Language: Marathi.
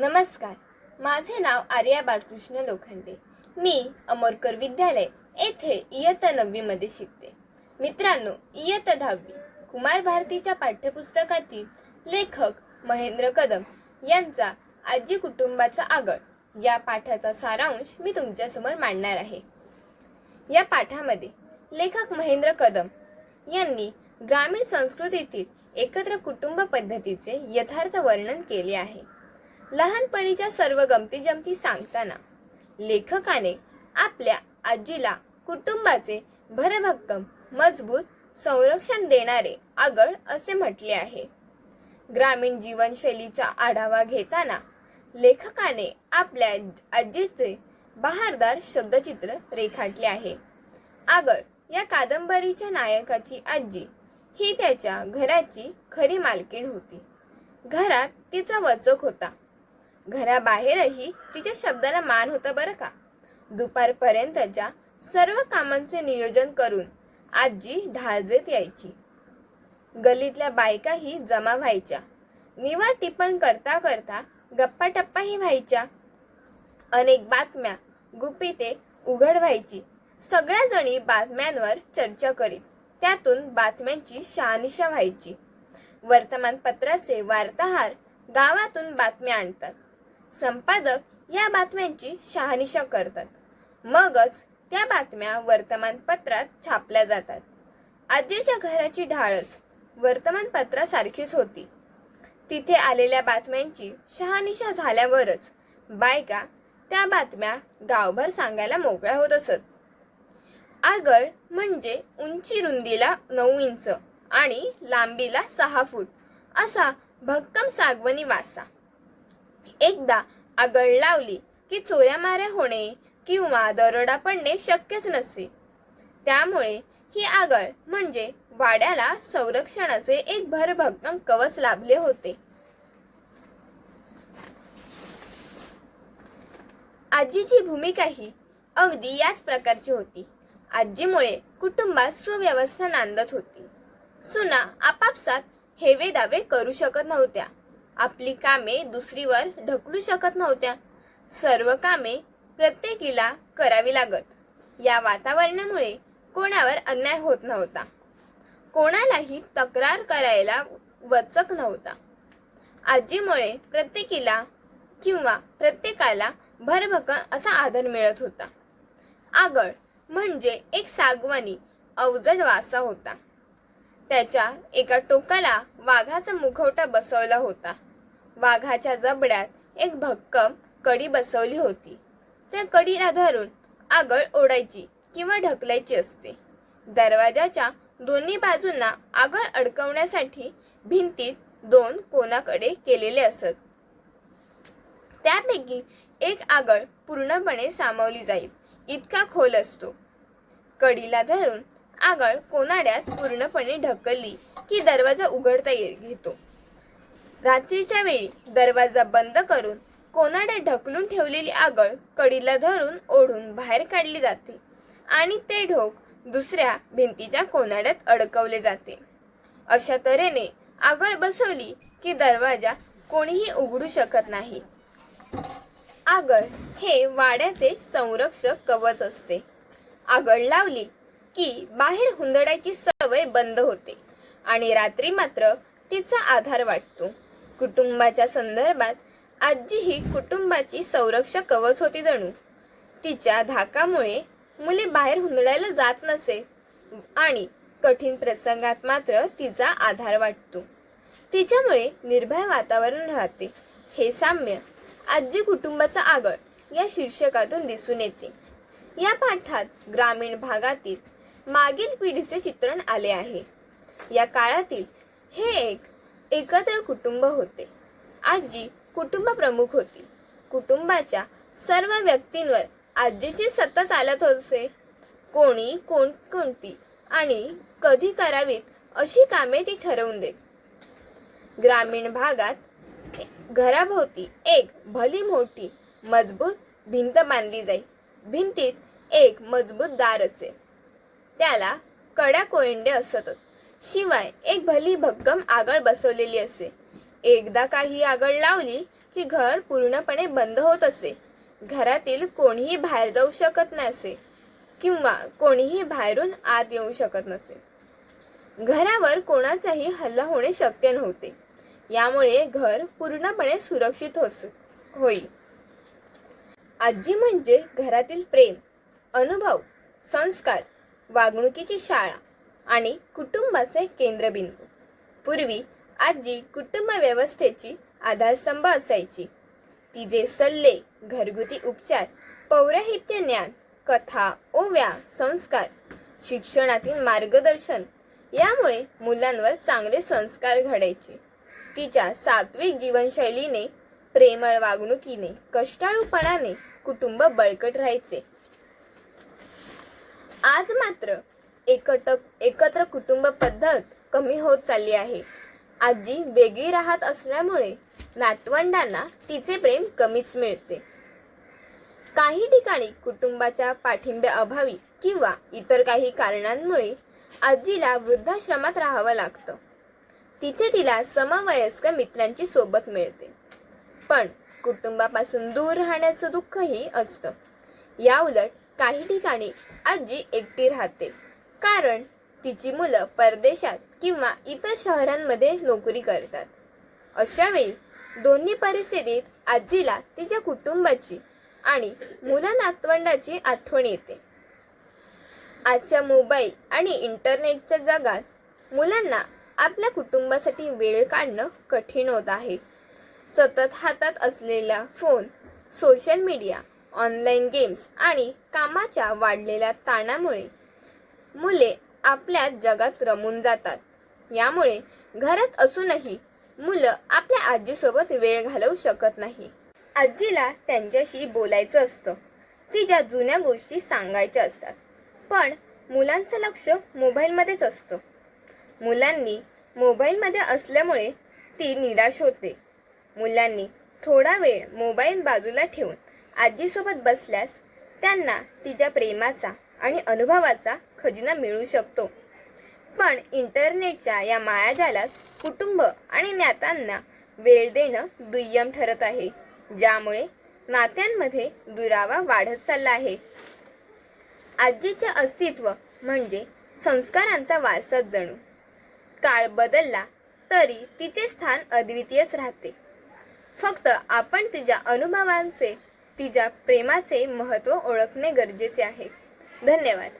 नमस्कार. माझे नाव आर्या बालकृष्ण लोखंडे. मी अमोरकर विद्यालय येथे इयत्ता नववीमध्ये शिकते. मित्रांनो इयत्ता दहावी कुमार भारतीच्या पाठ्यपुस्तकातील लेखक महेंद्र कदम यांचा आजी कुटुंबाचा आगळ. या पाठाचा सारांश मी तुमच्यासमोर मांडणार आहे. या पाठामध्ये लेखक महेंद्र कदम यांनी ग्रामीण संस्कृतीतील एकत्र कुटुंब पद्धतीचे यथार्थ वर्णन केले आहे. लहानपणीच्या सर्व गमती जमती सांगताना लेखकाने आपल्या आजीला कुटुंबाचे भरभक्कम मजबूत संरक्षण देणारे आगळ असे म्हटले आहे. ग्रामीण जीवनशैलीचा आढावा घेताना लेखकाने आपल्या आजीचे बहारदार शब्दचित्र रेखाटले आहे. आगळ या कादंबरीच्या नायकाची आजी ही त्याच्या घराची खरी मालकीण होती. घरात तिचा वचक होता. घराबाहेरही तिच्या शब्दाला मान होता बरं का? दुपारपर्यंतच्या सर्व कामांचे नियोजन करून आजी ढाळजेत यायची. गलीतल्या बायकाही जमा व्हायच्या. निवा टिपण करता करता गप्पा टप्पाही व्हायच्या. अनेक बातम्या गुपिते उघड व्हायची सगळ्याजणी बातम्यांवर चर्चा करीत. त्यातून बातम्यांची शहानिशा व्हायची. वर्तमानपत्राचे वार्ताहर गावातून बातम्या आणतात. संपादक या बातम्यांची शहानिशा करतात. मगच त्या बातम्या वर्तमानपत्रात छापल्या जातात. आजीच्या घराची ढाळच वर्तमानपत्रासारखीच होती. तिथे आलेल्या बातम्यांची शहानिशा झाल्यावरच बायका त्या बातम्या गावभर सांगायला मोकळ्या होत असत. आगळ म्हणजे उंची रुंदीला नऊ इंच आणि लांबीला सहा फूट असा भक्कम सागवनी वासा एकदा आगळ लावली की चोऱ्या माऱ्या होणे किंवा दरोडा पडणे शक्यच नसे त्यामुळे ही आगळ म्हणजे वाड्याला संरक्षणाचे एक भरभक्कम कवच लाभले होते. आजीची भूमिकाही अगदी याच प्रकारची होती. आजीमुळे कुटुंबात सुव्यवस्था नांदत होती. सुना आपापसात हेवे दावे करू शकत नव्हत्या. आपली कामे दुसरीवर ढकलू शकत नव्हत्या. सर्व कामे प्रत्येकीला करावी लागत. या वातावरणामुळे कोणावर अन्याय होत नव्हता. कोणालाही तक्रार करायला वचक नव्हता. आजीमुळे प्रत्येकीला किंवा प्रत्येकाला भरभक्कम असा आदर मिळत होता. आगळ म्हणजे एक सागवानी अवजड वासा होता. त्याच्या एका टोकाला वाघाचा मुखवटा बसवला होता. वाघाच्या जबड्यात एक भक्कम कडी बसवली होती. त्या कडीला धरून आगळ ओढायची किंवा ढकलायची असते. दरवाजाच्या दोन्ही बाजूंना आगळ अडकवण्यासाठी भिंतीत दोन कोणाकडे केलेले असत. त्यापैकी एक आगळ पूर्णपणे सामावली जाईल इतका खोल असतो. कडीला धरून आगळ कोनाड्यात पूर्णपणे ढकलली की दरवाजा उघडता ये घेतो रात्रीच्या वेळी दरवाजा बंद करून कोनाड्यात ढकलून ठेवलेली आगळ कडीला धरून ओढून बाहेर काढली जाते आणि ते ढोक दुसऱ्या भिंतीच्या कोनाड्यात अडकवले जाते. अशा तऱ्हेने आगळ बसवली की दरवाजा कोणीही उघडू शकत नाही. आगळ हे वाड्याचे संरक्षक कवच असते. आगळ लावली की बाहेर हुंदडायची सवय बंद होते आणि रात्री मात्र तिचा आधार वाटतो. कुटुंबाच्या संदर्भात आजी ही कुटुंबाची संरक्षक कवच होती जणू. तिच्या धाकामुळे मुले बाहेर हुंदडायला जात नसे आणि कठीण प्रसंगात मात्र तिचा आधार वाटतो. तिच्यामुळे निर्भय वातावरण राहते. हे साम्य आजी कुटुंबाचा आगळ या शीर्षकातून दिसून येते. या पाठात ग्रामीण भागातील मागील पिढीचे चित्रण आले आहे. या काळातील हे एक एकत्र कुटुंब होते. आजी कुटुंब प्रमुख होती. कुटुंबाच्या सर्व व्यक्तींवर आजीची सत्ता चालत असे. कोणी कोण कोणती आणि कधी करावीत अशी कामे ती ठरवून देत. ग्रामीण भागात घराभोवती एक भली मोठी मजबूत भिंत बांधली जाई. भिंतीत एक मजबूत दार असे. त्याला कडा कोयंडे असतच शिवाय एक भली भक्कम आगळ बसवलेली असे. एकदा काही आगळ लावली की घर पूर्णपणे बंद होत असे. घरातील कोणीही बाहेर जाऊ शकत नसे किंवा कोणीही बाहेरून आत येऊ शकत नसे. घरावर कोणाचाही हल्ला होणे शक्य नव्हते. यामुळे घर पूर्णपणे सुरक्षित होस होई. आजी म्हणजे घरातील प्रेम अनुभव संस्कार वागणुकीची शाळा आणि कुटुंबाचे केंद्रबिंदू. पूर्वी आजी कुटुंब व्यवस्थेची आधारस्तंभ असायची. तिचे सल्ले घरगुती उपचार पौराहित्य ज्ञान कथा ओव्या संस्कार शिक्षणातील मार्गदर्शन यामुळे मुलांवर चांगले संस्कार घडायचे. तिच्या सात्विक जीवनशैलीने प्रेमळ वागणुकीने कष्टाळूपणाने कुटुंब बळकट राहायचे. आज मात्र एकट एकत्र कुटुंब पद्धत कमी होत चालली आहे. आजी वेगळी राहत असल्यामुळे नातवंडांना तिचे प्रेम कमीच मिळते. काही ठिकाणी कुटुंबाच्या पाठिंब्याअभावी किंवा इतर काही कारणांमुळे आजीला वृद्धाश्रमात राहावं लागतं. तिथे तिला समवयस्क मित्रांची सोबत मिळते. पण कुटुंबापासून दूर राहण्याचं दुःखही असतं. याउलट काही ठिकाणी आजी एकटी राहते. कारण तिची मुलं परदेशात किंवा इतर शहरांमध्ये नोकरी करतात. अशावेळी दोन्ही परिस्थितीत आजीला तिच्या कुटुंबाची आणि मुला नातवंडाची आठवण येते. आजच्या मोबाईल आणि इंटरनेटच्या जगात मुलांना आपल्या कुटुंबासाठी वेळ काढणं कठीण होत आहे. सतत हातात असलेला phone social media online games आणि कामाच्या वाढलेल्या ताणामुळे मुले आपल्या जगात रमून जातात. यामुळे घरात असूनही मुलं आपल्या आजीसोबत वेळ घालवू शकत नाही. आजीला त्यांच्याशी बोलायचं असतं. तिच्या जुन्या गोष्टी सांगायच्या असतात. पण मुलांचं लक्ष मोबाईलमध्येच असतं. मुलांनी मोबाईलमध्ये असल्यामुळे ती निराश होते. मुलांनी थोडा वेळ मोबाईल बाजूला ठेवून आजीसोबत बसल्यास त्यांना तिच्या प्रेमाचा आणि अनुभवाचा खजिना मिळू शकतो. पण इंटरनेटच्या या मायाजालात कुटुंब आणि नात्यांना वेळ देणं दुय्यम ठरत आहे ज्यामुळे नात्यांमध्ये दुरावा वाढत चालला आहे. आजीचे अस्तित्व म्हणजे संस्कारांचा वारसाच जणू. काळ बदलला तरी तिचे स्थान अद्वितीयच राहते. फक्त आपण तिच्या अनुभवांचे तिच्या प्रेमाचे महत्त्व ओळखणे गरजेचे आहे. धन्यवाद